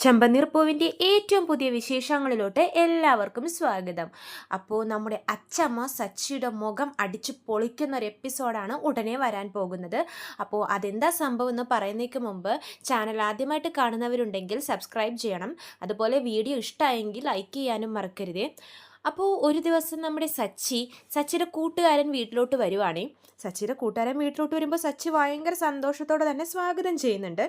ചെമ്പനീർ പൂവിന്റെ ഏറ്റവും പുതിയ വിശേഷങ്ങളിലോട്ട് എല്ലാവർക്കും സ്വാഗതം. അപ്പോൾ നമ്മുടെ അച്ചമ്മ സച്ചിയുടെ മുഖം അടിച്ച് പൊളിക്കുന്ന ഒരു എപ്പിസോഡാണ് ഉടനെ വരാൻ പോകുന്നത്. അപ്പോൾ അതെന്താ സംഭവം എന്ന് പറയുന്നതിന് മുമ്പ് ചാനൽ ആദ്യമായിട്ട് കാണുന്നവരുണ്ടെങ്കിൽ സബ്സ്ക്രൈബ് ചെയ്യണം. അതുപോലെ വീഡിയോ ഇഷ്ടമായെങ്കിൽ ലൈക്ക് ചെയ്യാനും മറക്കരുത്. അപ്പോൾ ഒരു ദിവസം നമ്മുടെ സച്ചി സച്ചിയുടെ കൂട്ടുകാരൻ വീട്ടിലോട്ട് വരുവാണേ. സച്ചിയുടെ കൂട്ടുകാരൻ വീട്ടിലോട്ട് വരുമ്പോൾ സച്ചി ഭയങ്കര സന്തോഷത്തോടെ തന്നെ സ്വാഗതം ചെയ്യുന്നുണ്ട്.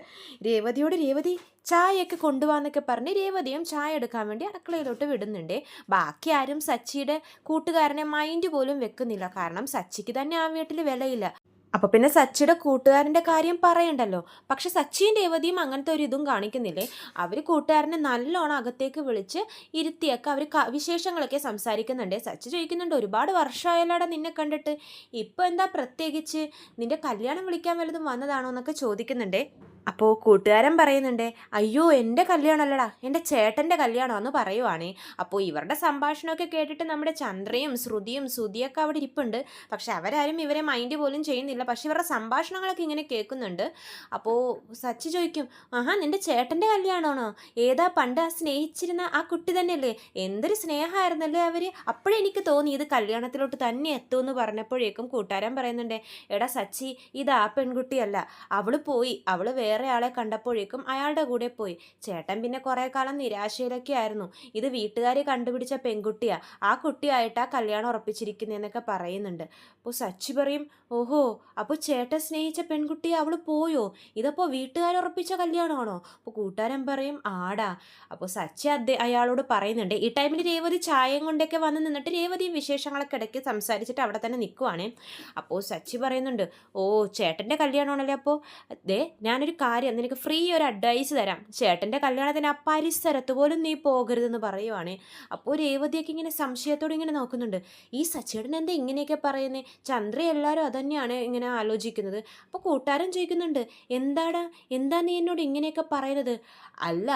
രേവതിയോട് രേവതി ചായയൊക്കെ കൊണ്ടുപോകാന്നൊക്കെ പറഞ്ഞ് രേവതിയും ചായ എടുക്കാൻ വേണ്ടി അടുക്കളയിലോട്ട് വിടുന്നുണ്ട്. ബാക്കി ആരും സച്ചിയുടെ കൂട്ടുകാരനെ മൈൻഡ് പോലും വെക്കുന്നില്ല. കാരണം സച്ചിക്ക് തന്നെ ആ വീട്ടിൽ വിലയില്ല. അപ്പൊ പിന്നെ സച്ചിയുടെ കൂട്ടുകാരന്റെ കാര്യം പറയണ്ടല്ലോ. പക്ഷെ സച്ചിയും രേവതിയും അങ്ങനത്തെ ഒരു ഇതും കാണിക്കുന്നില്ലേ? അവർ കൂട്ടുകാരനെ നല്ലോണം അകത്തേക്ക് വിളിച്ച് ഇരുത്തിയൊക്കെ അവർ വിശേഷങ്ങളൊക്കെ സംസാരിക്കുന്നുണ്ട്. സച്ചി ചോദിക്കുന്നുണ്ട് ഒരുപാട് വർഷമായാലാടാ നിന്നെ കണ്ടിട്ട്. ഇപ്പൊ എന്താ പ്രത്യേകിച്ച്? നിന്റെ കല്യാണം വിളിക്കാൻ വല്ലതും വന്നതാണോ? എന്നൊക്കെ ചോദിക്കുന്നുണ്ടേ. അപ്പോൾ കൂട്ടുകാരൻ പറയുന്നുണ്ട് അയ്യോ എന്റെ കല്യാണമല്ലടാ എന്റെ ചേട്ടന്റെ കല്യാണമെന്ന് പറയുവാണേ. അപ്പോൾ ഇവരുടെ സംഭാഷണമൊക്കെ കേട്ടിട്ട് നമ്മുടെ ചന്ദ്രയും ശ്രുതിയും സുതിയൊക്കെ അവിടെ ഇരിപ്പുണ്ട്. പക്ഷെ അവരാരും ഇവരെ മൈൻഡ് പോലും ചെയ്യുന്നില്ല. പക്ഷെ ഇവരുടെ സംഭാഷണങ്ങളൊക്കെ ഇങ്ങനെ കേൾക്കുന്നുണ്ട്. അപ്പോൾ സച്ചി ചോദിക്കും ആഹാ നിന്റെ ചേട്ടന്റെ കല്യാണമാണോ? ഏതാ പണ്ട് ആ സ്നേഹിച്ചിരുന്ന ആ കുട്ടി തന്നെയല്ലേ? എന്തൊരു സ്നേഹമായിരുന്നല്ലേ അവർ അപ്പോഴേ എനിക്ക് തോന്നി ഇത് കല്യാണത്തിലോട്ട് തന്നെ എത്തുമെന്ന് പറഞ്ഞപ്പോഴേക്കും കൂട്ടുകാരൻ പറയുന്നുണ്ട് എടാ സച്ചി ഇത് ആ പെൺകുട്ടിയല്ല. അവൾ പോയി അവൾ വേറെ വേറെ ആളെ കണ്ടപ്പോഴേക്കും അയാളുടെ കൂടെ പോയി. ചേട്ടൻ പിന്നെ കുറേ കാലം നിരാശയിലൊക്കെ ആയിരുന്നു ഇത് വീട്ടുകാരെ കണ്ടുപിടിച്ച പെൺകുട്ടിയാ. ആ കുട്ടിയായിട്ടാ കല്യാണം ഉറപ്പിച്ചിരിക്കുന്നതെന്നൊക്കെ പറയുന്നുണ്ട്. അപ്പോൾ സച്ചി പറയും ഓഹോ അപ്പോൾ ചേട്ടൻ സ്നേഹിച്ച പെൺകുട്ടി അവൾ പോയോ? ഇതപ്പോൾ വീട്ടുകാർ ഉറപ്പിച്ച കല്യാണമാണോ? അപ്പോൾ കൂട്ടുകാരൻ പറയും ആടാ. അപ്പോൾ സച്ചി അദ്ദേഹം അയാളോട് പറയുന്നുണ്ട് ഈ ടൈമിൽ രേവതി ചായയും കൊണ്ടൊക്കെ വന്ന് നിന്നിട്ട് രേവതിയും വിശേഷങ്ങളൊക്കെ ഇടയ്ക്ക് സംസാരിച്ചിട്ട് അവിടെ തന്നെ നിൽക്കുവാണേ അപ്പോൾ സച്ചി പറയുന്നുണ്ട് ഓ ചേട്ടന്റെ കല്യാണമാണല്ലേ അപ്പോൾ ദേ ഞാനൊരു കാര്യം നിനക്ക് ഫ്രീ ഒരു അഡ്വൈസ് തരാം. ചേട്ടന്റെ കല്യാണത്തിന് ആ പരിസരത്ത് പോലും നീ പോകരുതെന്ന് പറയുവാണ്. അപ്പോൾ രേവതിയൊക്കെ ഇങ്ങനെ സംശയത്തോടെ ഇങ്ങനെ നോക്കുന്നുണ്ട്. ഈ സച്ചേട്ടൻ എന്താ ഇങ്ങനെയൊക്കെ പറയുന്നത് ചന്ദ്ര എല്ലാവരും അതന്നെയാണ് ഇങ്ങനെ ആലോചിക്കുന്നത്. അപ്പോൾ കൂട്ടുകാരൻ ചോദിക്കുന്നുണ്ട് എന്താടാ? എന്താ നീ എന്നോട് ഇങ്ങനെയൊക്കെ പറയുന്നത് അല്ല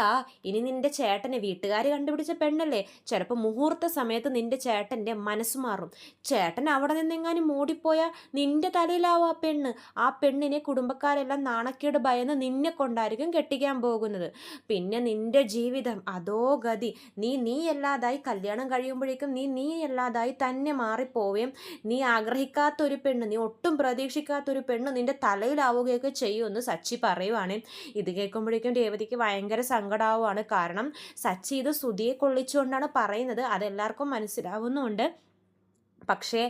ഇനി നിന്റെ ചേട്ടനെ വീട്ടുകാർ കണ്ടുപിടിച്ച പെണ്ണല്ലേ? ചിലപ്പോൾ മുഹൂർത്ത സമയത്ത് നിന്റെ ചേട്ടന്റെ മനസ്സ് മാറും. ചേട്ടൻ അവിടെ നിന്നെങ്ങാനും മൂടിപ്പോയാൽ നിന്റെ തലയിലാവും ആ പെണ്ണ്. ആ പെണ്ണിനെ കുടുംബക്കാരെല്ലാം നാണക്കേട് ഭയന്ന് നിന്നെ കൊണ്ടായിരിക്കും കെട്ടിക്കാൻ പോകുന്നത്. പിന്നെ നിന്റെ ജീവിതം അതോ ഗതി. നീ നീ അല്ലാതായി കല്യാണം കഴിയുമ്പോഴേക്കും നീ നീ അല്ലാതായി തന്നെ മാറിപ്പോവുകയും നീ ആഗ്രഹിക്കാത്തൊരു പെണ്ണ് നീ ഒട്ടും പ്രതീക്ഷിക്കാത്തൊരു പെണ്ണ് നിന്റെ തലയിലാവുകയൊക്കെ ചെയ്യുമെന്ന് സച്ചി പറയുവാണ്. ഇത് കേൾക്കുമ്പോഴേക്കും രേവതിക്ക് ഭയങ്കര സങ്കടമാവുകയാണ് കാരണം സച്ചി ഇത് സുതിയെ കൊള്ളിച്ചുകൊണ്ടാണ് പറയുന്നത്. അതെല്ലാവർക്കും മനസ്സിലാവുന്നുണ്ട് പക്ഷേ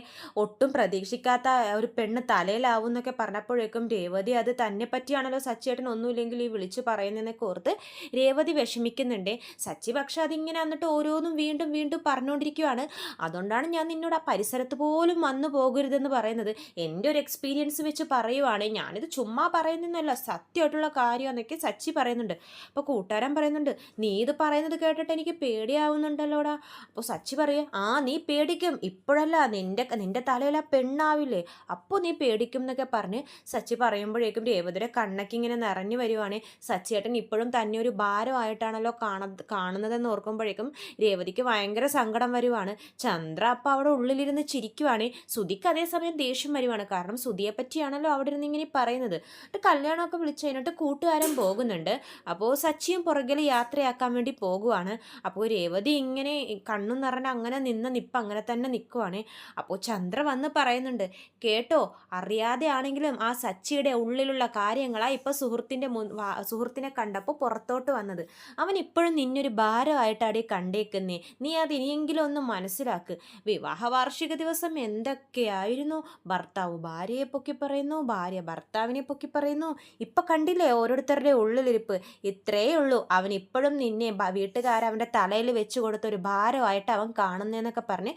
ഒട്ടും പ്രതീക്ഷിക്കാത്ത ഒരു പെണ്ണ് തലയിലാവും എന്നൊക്കെ പറഞ്ഞപ്പോഴേക്കും രേവതി അത് തന്നെ പറ്റിയാണല്ലോ സച്ചിയേട്ടൻ ഒന്നുമില്ലെങ്കിൽ ഈ വിളിച്ചു പറയുന്നതെന്നൊക്കെ ഓർത്ത് രേവതി വിഷമിക്കുന്നുണ്ട്. സച്ചി പക്ഷെ അതിങ്ങനെ എന്നിട്ട് ഓരോന്നും വീണ്ടും വീണ്ടും പറഞ്ഞുകൊണ്ടിരിക്കുകയാണ് അതുകൊണ്ടാണ് ഞാൻ നിന്നോട് ആ പരിസരത്ത് പോലും വന്നു പോകരുതെന്ന് പറയുന്നത്. എന്റെ ഒരു എക്സ്പീരിയൻസ് വെച്ച് പറയുവാണ് ഞാനിത് ചുമ്മാ പറയുന്നതല്ല സത്യമായിട്ടുള്ള കാര്യമെന്നൊക്കെ സച്ചി പറയുന്നുണ്ട്. അപ്പോൾ കൂട്ടുകാരൻ പറയുന്നുണ്ട് നീ ഇത് പറയുന്നത് കേട്ടിട്ട് എനിക്ക് പേടിയാവുന്നുണ്ടല്ലോടാ. അപ്പോൾ സച്ചി പറയുക ആ നീ പേടിക്കും. ഇപ്പോഴല്ല നിന്റെ നിന്റെ തലയിൽ ആ പെണ്ണാവില്ലേ? അപ്പോൾ നീ പേടിക്കും എന്നൊക്കെ പറഞ്ഞ് സച്ചി പറയുമ്പോഴേക്കും രേവതിയുടെ കണ്ണൊക്കെ ഇങ്ങനെ നിറഞ്ഞു വരുവാണ്. സച്ചിയേട്ടൻ ഇപ്പോഴും തന്നെ ഒരു ഭാരമായിട്ടാണല്ലോ കാണ കാണുന്നതെന്ന് ഓർക്കുമ്പോഴേക്കും രേവതിക്ക് ഭയങ്കര സങ്കടം വരുവാണ്. ചന്ദ്ര അപ്പം അവിടെ ഉള്ളിലിരുന്ന് ചിരിക്കുവാണ്. സുധിക്ക് അതേസമയം ദേഷ്യം വരുവാണ്. കാരണം സുധിയെ പറ്റിയാണല്ലോ അവിടെ ഇരുന്ന് ഇങ്ങനെ പറയുന്നത്. എന്നിട്ട് കല്യാണമൊക്കെ വിളിച്ചു കഴിഞ്ഞിട്ട് കൂട്ടുകാരൻ പോകുന്നുണ്ട്. അപ്പോൾ സച്ചിയും പുറകിൽ യാത്രയാക്കാൻ വേണ്ടി പോകുവാണ്. അപ്പോൾ രേവതി ഇങ്ങനെ കണ്ണു നിറഞ്ഞ അങ്ങനെ നിന്ന നിപ്പ് അങ്ങനെ തന്നെ നിൽക്കുവാണ് അപ്പോൾ ചന്ദ്ര വന്ന് പറയുന്നുണ്ട് കേട്ടോ അറിയാതെ ആണെങ്കിലും ആ സച്ചിയുടെ ഉള്ളിലുള്ള കാര്യങ്ങളാണ് ഇപ്പോൾ സുഹൃത്തിന്റെ മുൻ സുഹൃത്തിനെ കണ്ടപ്പോൾ പുറത്തോട്ട് വന്നത്. അവൻ ഇപ്പോഴും നിന്നൊരു ഭാരമായിട്ടാടി കണ്ടേക്കുന്നേ. നീ അത് ഇനിയെങ്കിലും ഒന്ന് മനസ്സിലാക്ക്. വിവാഹ വാർഷിക ദിവസം എന്തൊക്കെയായിരുന്നു? ഭർത്താവ് ഭാര്യയെ പൊക്കി പറയുന്നു ഭാര്യ ഭർത്താവിനെ പൊക്കി പറയുന്നു. ഇപ്പം കണ്ടില്ലേ ഓരോരുത്തരുടെ ഉള്ളിലിരിപ്പ്? ഇത്രയേ ഉള്ളൂ. അവൻ ഇപ്പോഴും നിന്നെ വീട്ടുകാരവന്റെ തലയിൽ വെച്ച് കൊടുത്തൊരു ഭാരമായിട്ട് അവൻ കാണുന്നതെന്നൊക്കെ പറഞ്ഞ്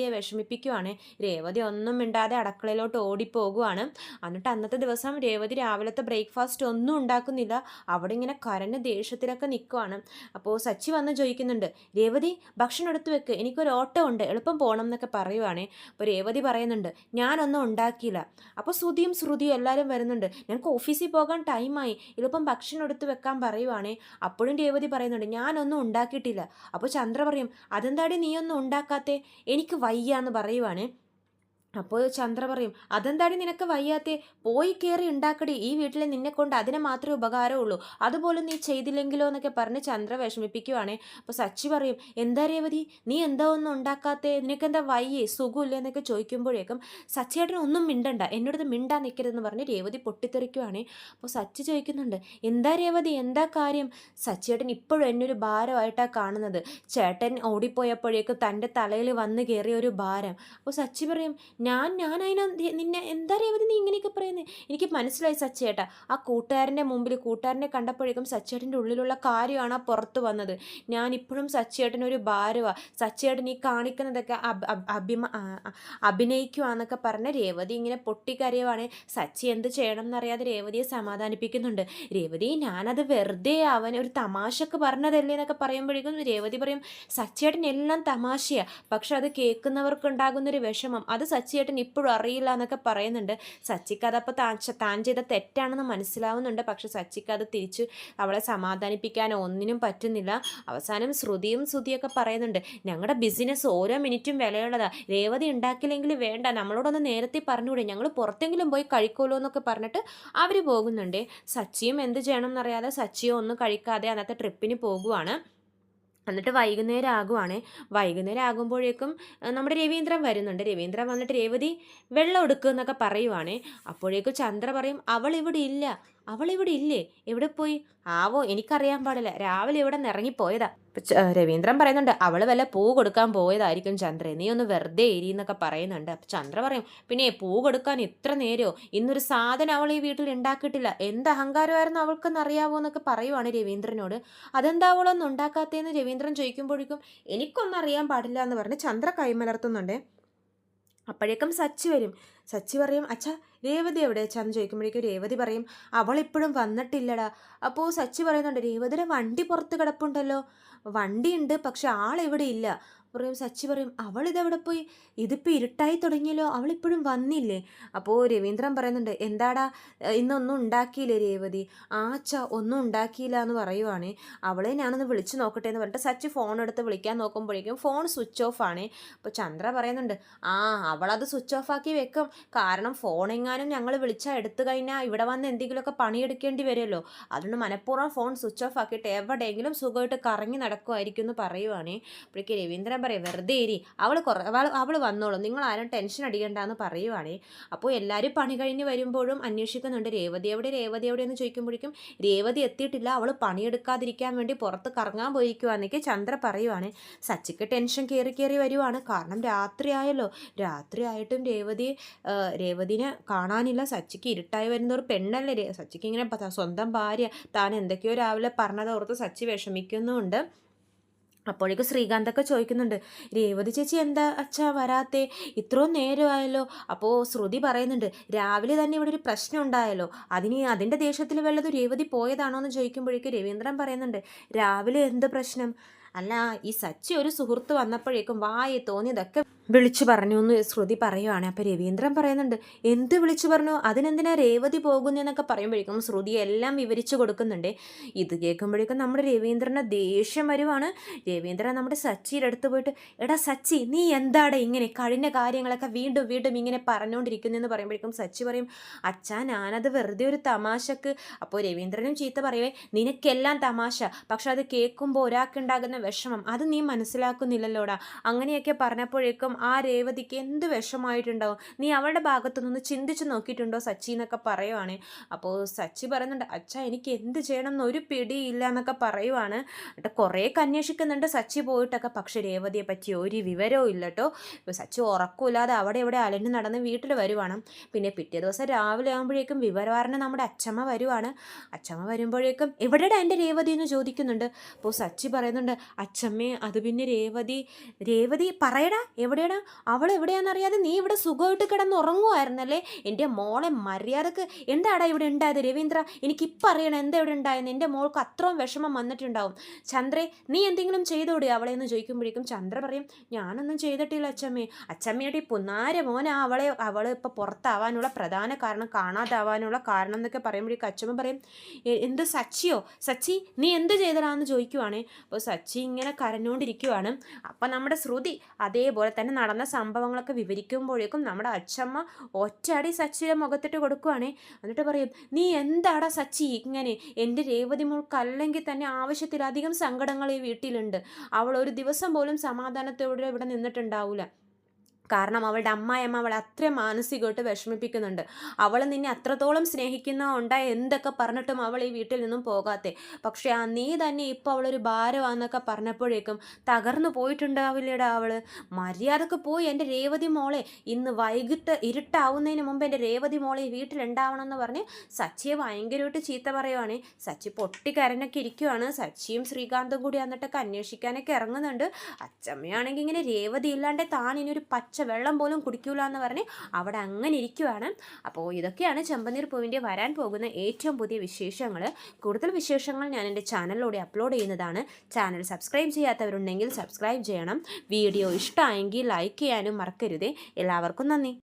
ചന്ദ്രരേവതിയെ വിഷമിപ്പിക്കുവാണ്. രേവതി ഒന്നും മിണ്ടാതെ അടുക്കളയിലോട്ട് ഓടിപ്പോകുവാണ്. എന്നിട്ട് അന്നത്തെ ദിവസം രേവതി രാവിലത്തെ ബ്രേക്ക്ഫാസ്റ്റ് ഒന്നും ഉണ്ടാക്കുന്നില്ല. അവിടെ ഇങ്ങനെ കരഞ്ഞ് ദേഷ്യത്തിലൊക്കെ നിൽക്കുവാണ് അപ്പോൾ സച്ചി വന്ന് ചോദിക്കുന്നുണ്ട് രേവതി ഭക്ഷണം എടുത്തു വെക്ക്. എനിക്കൊരു ഓട്ടോ ഉണ്ട്. എളുപ്പം പോകണം എന്നൊക്കെ പറയുവാണേ. അപ്പോൾ രേവതി പറയുന്നുണ്ട് ഞാനൊന്നും ഉണ്ടാക്കിയില്ല. അപ്പോൾ ശ്രുതിയും ശ്രുതിയും എല്ലാവരും വരുന്നുണ്ട്. ഞങ്ങൾക്ക് ഓഫീസിൽ പോകാൻ ടൈമായി. എളുപ്പം ഭക്ഷണം എടുത്തു വെക്കാൻ പറയുവാണേ. അപ്പോഴും രേവതി പറയുന്നുണ്ട് ഞാനൊന്നും ഉണ്ടാക്കിയിട്ടില്ല. അപ്പോൾ ചന്ദ്ര പറയും അതെന്താടി നീയൊന്നും ഉണ്ടാക്കാത്തേ? എനിക്ക് വയ്യ എന്ന് പറയുവാണ്. അപ്പോൾ ചന്ദ്ര പറയും അതെന്താടി നിനക്ക് വയ്യാത്തെ? പോയി കയറി ഉണ്ടാക്കടി. ഈ വീട്ടിൽ നിന്നെ കൊണ്ട് അതിനെ മാത്രമേ ഉപകാരമുള്ളൂ. അതുപോലും നീ ചെയ്തില്ലെങ്കിലോ എന്നൊക്കെ പറഞ്ഞ് ചന്ദ്ര വിഷമിപ്പിക്കുവാണേ. അപ്പോൾ സച്ചി പറയും എന്താ രേവതി? നീ എന്താ ഒന്നും ഉണ്ടാക്കാത്തേ? നിനക്കെന്താ വയ്യേ? സുഖമില്ല? എന്നൊക്കെ ചോദിക്കുമ്പോഴേക്കും സച്ചിയേട്ടൻ ഒന്നും മിണ്ടണ്ട. എന്നോടത് മിണ്ടാൻ നിൽക്കരുതെന്ന് പറഞ്ഞ് രേവതി പൊട്ടിത്തെറിക്കുവാണേ. അപ്പോൾ സച്ചി ചോദിക്കുന്നുണ്ട് എന്താ രേവതി? എന്താ കാര്യം? സച്ചിയേട്ടൻ ഇപ്പോഴും എന്നൊരു ഭാരമായിട്ടാണ് കാണുന്നത്. ചേട്ടൻ ഓടിപ്പോയപ്പോഴേക്കും തന്റെ തലയിൽ വന്ന് കയറിയ ഒരു ഭാരം. അപ്പോൾ സച്ചി പറയും ഞാൻ ഞാൻ അതിനെ നിന്നെ എന്താ രേവതി നീ ഇങ്ങനെയൊക്കെ പറയുന്നത് എനിക്ക് മനസ്സിലായി സച്ചേട്ടാ. ആ കൂട്ടുകാരന്റെ മുമ്പിൽ കൂട്ടുകാരനെ കണ്ടപ്പോഴേക്കും സച്ചേട്ടന്റെ ഉള്ളിലുള്ള കാര്യമാണ് ആ പുറത്ത് വന്നത്. ഞാൻ ഇപ്പോഴും സച്ചേട്ടനൊരു ഭാരമാണ് സച്ചേട്ടൻ ഈ കാണിക്കുന്നതൊക്കെ അഭിമ അഭിനയിക്കുവാന്നൊക്കെ പറഞ്ഞ രേവതി ഇങ്ങനെ പൊട്ടിക്കരയുവാണ്. സച്ചി എന്ത് ചെയ്യണം എന്നറിയാതെ രേവതിയെ സമാധാനിപ്പിക്കുന്നുണ്ട്. രേവതി ഞാനത് വെറുതെ അവൻ ഒരു തമാശക്ക് പറഞ്ഞതല്ലേ എന്നൊക്കെ പറയുമ്പോഴേക്കും രേവതി പറയും സച്ചേട്ടൻ എല്ലാം തമാശയാണ് പക്ഷെ അത് കേൾക്കുന്നവർക്കുണ്ടാകുന്നൊരു വിഷമം. അത് സച്ചിയേട്ടൻ ഇപ്പോഴും അറിയില്ല എന്നൊക്കെ പറയുന്നുണ്ട്. സച്ചിക്ക് അതപ്പോൾ താൻ താൻ ചെയ്ത തെറ്റാണെന്ന് മനസ്സിലാവുന്നുണ്ട്. പക്ഷെ സച്ചിക്ക് അത് തിരിച്ച് അവളെ സമാധാനിപ്പിക്കാനോ ഒന്നിനും പറ്റുന്നില്ല. അവസാനം ശ്രുതിയും ശ്രുതിയൊക്കെ പറയുന്നുണ്ട് ഞങ്ങളുടെ ബിസിനസ് ഓരോ മിനിറ്റും വിലയുള്ളതാ. രേവതി ഉണ്ടാക്കില്ലെങ്കിൽ വേണ്ട. നമ്മളോടൊന്ന് നേരത്തെ പറഞ്ഞുകൂടെ? ഞങ്ങൾ പുറത്തെങ്കിലും പോയി കഴിക്കുമല്ലോ എന്നൊക്കെ പറഞ്ഞിട്ട് അവർ പോകുന്നുണ്ട്. സച്ചിയും എന്ത് ചെയ്യണം എന്നറിയാതെ സച്ചിയോ ഒന്നും കഴിക്കാതെ അന്നത്തെ ട്രിപ്പിന് പോകുവാണ്. എന്നിട്ട് വൈകുന്നേരം ആകുവാണ് വൈകുന്നേരം ആകുമ്പോഴേക്കും നമ്മുടെ രവീന്ദ്രൻ വരുന്നുണ്ട്. രവീന്ദ്രൻ വന്നിട്ട് രേവതി വെള്ളം എടുക്കുക എന്നൊക്കെ പറയുവാണ്. അപ്പോഴേക്കും ചന്ദ്ര പറയും അവൾ ഇവിടെ ഇല്ല. അവൾ ഇവിടെ ഇല്ലേ? എവിടെ പോയി? ആവോ എനിക്കറിയാൻ പാടില്ല. രാവിലെ ഇവിടെ നിന്ന് ഇറങ്ങിപ്പോയതാ. രവീന്ദ്രൻ പറയുന്നുണ്ട് അവൾ വല്ല പൂ കൊടുക്കാൻ പോയതായിരിക്കും ചന്ദ്ര. നീ ഒന്ന് വെറുതെ എന്നൊക്കെ പറയുന്നുണ്ട്. അപ്പം ചന്ദ്ര പറയും പിന്നെ പൂ കൊടുക്കാൻ ഇത്ര നേരമോ? ഇന്നൊരു സാധനം അവൾ ഈ വീട്ടിൽ ഉണ്ടാക്കിയിട്ടില്ല. എന്ത് അഹങ്കാരമായിരുന്നു അവൾക്കെന്ന് അറിയാവോ എന്നൊക്കെ പറയുവാണ് രവീന്ദ്രനോട്. അതെന്താ അവളൊന്നും ഉണ്ടാക്കാത്തതെന്ന് രവീന്ദ്രൻ ചോദിക്കുമ്പോഴേക്കും എനിക്കൊന്നും അറിയാൻ പാടില്ല എന്ന് പറഞ്ഞ് ചന്ദ്ര കൈമലർത്തുന്നുണ്ട്. അപ്പോഴേക്കും സച്ചി വരും. സച്ചി പറയും അച്ഛ രേവതി എവിടെ? അച്ഛാന്ന് ചോദിക്കുമ്പോഴേക്കും രേവതി പറയും അവളിപ്പോഴും വന്നിട്ടില്ലടാ. അപ്പോൾ സച്ചി പറയുന്നുണ്ട് രേവതിയുടെ വണ്ടി പുറത്ത് കിടപ്പുണ്ടല്ലോ. വണ്ടിയുണ്ട് പക്ഷെ ആളിവിടെ ഇല്ല. പറയും സച്ചി പറയും അവൾ ഇതെവിടെ പോയി? ഇതിപ്പോൾ ഇരുട്ടായി തുടങ്ങിയല്ലോ അവളിപ്പോഴും വന്നില്ലേ? അപ്പോൾ രവീന്ദ്രൻ പറയുന്നുണ്ട് എന്താടാ ഇന്നൊന്നും ഉണ്ടാക്കിയില്ലേ രേവതി? ആ അച്ഛ ഒന്നും ഉണ്ടാക്കിയില്ല എന്ന് പറയുവാണേ. അവളെ ഞാനൊന്ന് വിളിച്ചു നോക്കട്ടെ എന്ന് പറഞ്ഞിട്ട് സച്ചി ഫോൺ എടുത്ത് വിളിക്കാൻ നോക്കുമ്പോഴേക്കും ഫോൺ സ്വിച്ച് ഓഫ് ആണേ. അപ്പോൾ ചന്ദ്ര പറയുന്നുണ്ട് ആ അവളത് സ്വിച്ച് ഓഫ് ആക്കി വെക്കും. കാരണം ഫോൺ എങ്ങാനും ഞങ്ങൾ വിളിച്ചാൽ എടുത്തു കഴിഞ്ഞാൽ ഇവിടെ വന്ന് എന്തെങ്കിലുമൊക്കെ പണിയെടുക്കേണ്ടി വരുമല്ലോ. അതുകൊണ്ട് മനഃപൂർവം ഫോൺ സ്വിച്ച് ഓഫ് ആക്കിയിട്ട് എവിടെയെങ്കിലും സുഖമായിട്ട് കറങ്ങി നടക്കുമായിരിക്കും എന്ന് പറയുവാണേ. അപ്പോഴേക്ക് രവീന്ദ്രൻ പറയും വെറുതെ ഇരി. അവൾ കുറേ അവൾ അവൾ വന്നോളും. നിങ്ങൾ ആരും ടെൻഷൻ അടിക്കണ്ടെന്ന് പറയുവാണേ. അപ്പോൾ എല്ലാവരും പണി കഴിഞ്ഞ് വരുമ്പോഴും അന്വേഷിക്കുന്നുണ്ട്. രേവതി എവിടെ? രേവതി എവിടെ എന്ന് ചോദിക്കുമ്പോഴേക്കും രേവതി എത്തിയിട്ടില്ല. അവൾ പണിയെടുക്കാതിരിക്കാൻ വേണ്ടി പുറത്ത് കറങ്ങാൻ പോയിരിക്കുവാന്നൊക്കെ ചന്ദ്ര പറയുവാണ്. സച്ചിക്ക് ടെൻഷൻ കയറി കയറി വരുവാണ്. കാരണം രാത്രിയായല്ലോ. രാത്രിയായിട്ടും രേവതി രേവതിനെ കാണാനില്ല. സച്ചിക്ക് ഇരുട്ടായി വരുന്ന ഒരു പെണ്ണല്ലേ. സച്ചിക്ക് ഇങ്ങനെ സ്വന്തം ഭാര്യ. താൻ എന്തൊക്കെയോ രാവിലെ പറഞ്ഞത് ഓർത്ത് സച്ചി വിഷമിക്കുന്നുമുണ്ട് അപ്പോഴേക്കും ശ്രീകാന്തൊക്കെ ചോദിക്കുന്നുണ്ട് രേവതി ചേച്ചി എന്താ അച്ഛാ വരാത്തേ? ഇത്രയും നേരമായല്ലോ. അപ്പോൾ ശ്രുതി പറയുന്നുണ്ട് രാവിലെ തന്നെ ഇവിടെ ഒരു പ്രശ്നം ഉണ്ടായല്ലോ. അതിന് അതിന്റെ ദേഷ്യത്തിൽ വല്ലതും രേവതി പോയതാണോ എന്ന് ചോദിക്കുമ്പോഴേക്കും രവീന്ദ്രൻ പറയുന്നുണ്ട് രാവിലെ എന്ത് പ്രശ്നം? അല്ല ഈ സച്ചി ഒരു സുഹൃത്ത് വന്നപ്പോഴേക്കും വായി തോന്നിയതൊക്കെ വിളിച്ചു പറഞ്ഞു എന്ന് ശ്രുതി പറയുവാണ്. അപ്പോൾ രവീന്ദ്രൻ പറയുന്നുണ്ട് എന്ത് വിളിച്ചു പറഞ്ഞു? അതിനെന്തിനാ രേവതി പോകുന്നതെന്നൊക്കെ പറയുമ്പോഴേക്കും ശ്രുതി എല്ലാം വിവരിച്ചു കൊടുക്കുന്നുണ്ട്. ഇത് കേൾക്കുമ്പോഴേക്കും നമ്മുടെ രവീന്ദ്രനെ ദേഷ്യം വരുവാണ്. രവീന്ദ്രൻ നമ്മുടെ സച്ചിയുടെ അടുത്ത് പോയിട്ട് എടാ സച്ചി നീ എന്താടെ ഇങ്ങനെ കഴിഞ്ഞ കാര്യങ്ങളൊക്കെ വീണ്ടും വീണ്ടും ഇങ്ങനെ പറഞ്ഞുകൊണ്ടിരിക്കുന്നതെന്ന് പറയുമ്പോഴേക്കും സച്ചി പറയും അച്ഛാ ഞാനത് വെറുതെ ഒരു തമാശക്ക് അപ്പോൾ രവീന്ദ്രനും ചീത്ത പറയുവേ നിനക്കെല്ലാം തമാശ പക്ഷെ അത് കേൾക്കുമ്പോൾ ഒരാൾക്കുണ്ടാകുന്ന വിഷമം അത് നീ മനസ്സിലാക്കുന്നില്ലല്ലോടാ. അങ്ങനെയൊക്കെ പറഞ്ഞപ്പോഴേക്കും ആ രേവതിക്ക് എന്ത് വിഷമായിട്ടുണ്ടാവും നീ അവളുടെ ഭാഗത്തുനിന്ന് ചിന്തിച്ച് നോക്കിയിട്ടുണ്ടോ സച്ചി എന്നൊക്കെ പറയുവാണ്. അപ്പോൾ സച്ചി പറയുന്നുണ്ട് അച്ഛ എനിക്ക് എന്ത് ചെയ്യണം എന്നൊരു പിടിയില്ല എന്നൊക്കെ പറയുവാണ്. കേട്ടോ കുറേയൊക്കെ അന്വേഷിക്കുന്നുണ്ട് സച്ചി പോയിട്ടൊക്കെ. പക്ഷേ രേവതിയെ പറ്റി ഒരു വിവരവും ഇല്ല കേട്ടോ. ഇപ്പോൾ സച്ചി ഉറക്കമില്ലാതെ അവിടെ ഇവിടെ അലഞ്ഞ് നടന്ന് വീട്ടിൽ വരുവാണ്. പിന്നെ പിറ്റേ ദിവസം രാവിലെ ആകുമ്പോഴേക്കും വിവരവാറിന് നമ്മുടെ അച്ഛമ്മ വരുവാണ്. അച്ഛമ്മ വരുമ്പോഴേക്കും എവിടെയാണ് എന്റെ രേവതി? എന്ന് ചോദിക്കുന്നുണ്ട്. അപ്പോൾ സച്ചി പറയുന്നുണ്ട് അച്ഛമ്മേ അത് പിന്നെ രേവതി രേവതി പറയടാ എവിടെയാണ് എടാ അവൾ എവിടെയാണെന്നറിയാതെ നീ ഇവിടെ സുഖമായിട്ട് കിടന്ന് ഉറങ്ങുമായിരുന്നല്ലേ എന്റെ മോളെ മര്യാദയ്ക്ക് എന്താടാ ഇവിടെ ഉണ്ടായത്? രവീന്ദ്ര എനിക്കിപ്പം അറിയണം എന്താ ഇവിടെ ഉണ്ടായെന്ന്. എന്റെ മോൾക്ക് അത്രയും വിഷമം വന്നിട്ടുണ്ടാവും. ചന്ദ്രേ നീ എന്തെങ്കിലും ചെയ്തോടി അവളെ എന്ന് ചോദിക്കുമ്പോഴേക്കും ചന്ദ്ര പറയും ഞാനൊന്നും ചെയ്തിട്ടില്ല അച്ചമ്മേ. അച്ഛമ്മയുടെ ഈ പുന്നാര മോനാ അവളെ. അവൾ ഇപ്പോൾ പുറത്താവാനുള്ള പ്രധാന കാരണം കാണാതാവാനുള്ള കാരണം എന്നൊക്കെ പറയുമ്പോഴേക്കും അച്ഛമ്മ പറയും എന്ത് സച്ചിയോ? സച്ചി നീ എന്ത് ചെയ്തടാന്ന് ചോദിക്കുവാണേ? അപ്പോൾ സച്ചി ഇങ്ങനെ കരഞ്ഞുകൊണ്ടിരിക്കുവാണ് അപ്പം നമ്മുടെ ശ്രുതി അതേപോലെ തന്നെ നടന്ന സംഭവങ്ങളൊക്കെ വിവരിക്കുമ്പോഴേക്കും നമ്മുടെ അച്ഛമ്മ ഒറ്റയടി സച്ചിയുടെ മുഖത്തിട്ട് കൊടുക്കുവാണേ. എന്നിട്ട് പറയും നീ എന്താടാ സച്ചി ഇങ്ങനെ? എന്റെ രേവതി മുൾക്കല്ലെങ്കിൽ തന്നെ ആവശ്യത്തിലധികം സങ്കടങ്ങൾ ഈ വീട്ടിലുണ്ട്. അവൾ ഒരു ദിവസം പോലും സമാധാനത്തോടെ ഇവിടെ നിന്നിട്ടുണ്ടാവില്ല കാരണം അവളുടെ അമ്മായിയമ്മ അവളെ അത്രയും മാനസികമായിട്ട് വിഷമിപ്പിക്കുന്നുണ്ട്. അവൾ നിന്നെ അത്രത്തോളം സ്നേഹിക്കുന്നതുകൊണ്ട് എന്തൊക്കെ പറഞ്ഞിട്ടും അവൾ ഈ വീട്ടിൽ നിന്നും പോകാത്തെ. പക്ഷേ ആ നീ തന്നെ ഇപ്പോൾ അവളൊരു ഭാരമാണെന്നൊക്കെ പറഞ്ഞപ്പോഴേക്കും തകർന്നു പോയിട്ടുണ്ടാവില്ലേടാ അവൾ മര്യാദയ്ക്ക് പോയി എന്റെ രേവതി മോളെ. ഇന്ന് വൈകിട്ട് ഇരുട്ടാവുന്നതിന് മുമ്പ് എന്റെ രേവതി മോളെ വീട്ടിലുണ്ടാവണം എന്ന് പറഞ്ഞ് സച്ചിയെ ഭയങ്കരമായിട്ട് ചീത്ത പറയുവാണ്. സച്ചി പൊട്ടിക്കരനൊക്കെ ഇരിക്കുവാണ്. സച്ചിയും ശ്രീകാന്തും കൂടി വന്നിട്ടൊക്കെ അന്വേഷിക്കാനൊക്കെ ഇറങ്ങുന്നുണ്ട്. അച്ചമ്മയാണെങ്കിൽ ഇങ്ങനെ രേവതി ഇല്ലാണ്ട് താൻ ഇനി ഒരു വെള്ളം പോലും കുടിക്കൂല എന്ന് പറഞ്ഞ് അവിടെ അങ്ങനെ ഇരിക്കുവാണ്. അപ്പോൾ ഇതൊക്കെയാണ് ചെമ്പനീർ പൂവിന്റെ വരാൻ പോകുന്ന ഏറ്റവും പുതിയ വിശേഷങ്ങൾ കൂടുതൽ വിശേഷങ്ങൾ ഞാൻ എന്റെ ചാനലിലൂടെ അപ്ലോഡ് ചെയ്യുന്നതാണ്. ചാനൽ സബ്സ്ക്രൈബ് ചെയ്യാത്തവരുണ്ടെങ്കിൽ സബ്സ്ക്രൈബ് ചെയ്യണം. വീഡിയോ ഇഷ്ടമായെങ്കിൽ ലൈക്ക് ചെയ്യാനും മറക്കരുതേ. എല്ലാവർക്കും നന്ദി.